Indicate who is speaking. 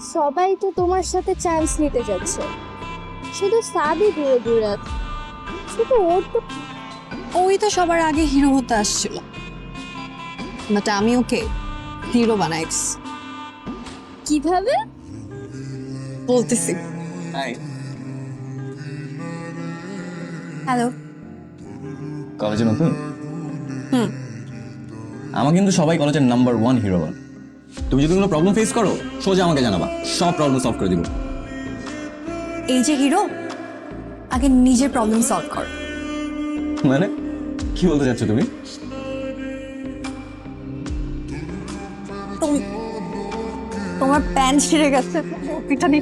Speaker 1: সবাই তো তোমার সাথে চান্স নিতে যাচ্ছে। শুধু সাবি দূরে দূরে শুধু ওর তো
Speaker 2: ওই তো সবার আগে হিরো হতে আসছিল। বাট আমি ওকে হিরো বানাইছি।
Speaker 1: কীভাবে?
Speaker 2: বলতেছি।
Speaker 3: হাই
Speaker 2: হ্যালো
Speaker 3: কলেজে নতুন?
Speaker 2: হুম।
Speaker 3: আমার কিন্তু সবাই কলেজের নাম্বার ওয়ান হিরো বল তুমি যদি কোনো প্রবলেম ফেস করো সোজা আমাকে জানাবা। সব প্রবলেম সলভ করে দিব।
Speaker 2: এই যে হিরো আগে নিজের প্রবলেম সলভ কর।
Speaker 3: মানে? কি বলতে চাচ্ছ তুমি?
Speaker 2: তুমি তোমার প্যান্ট ছিঁড়ে গেছে। পিঠা নি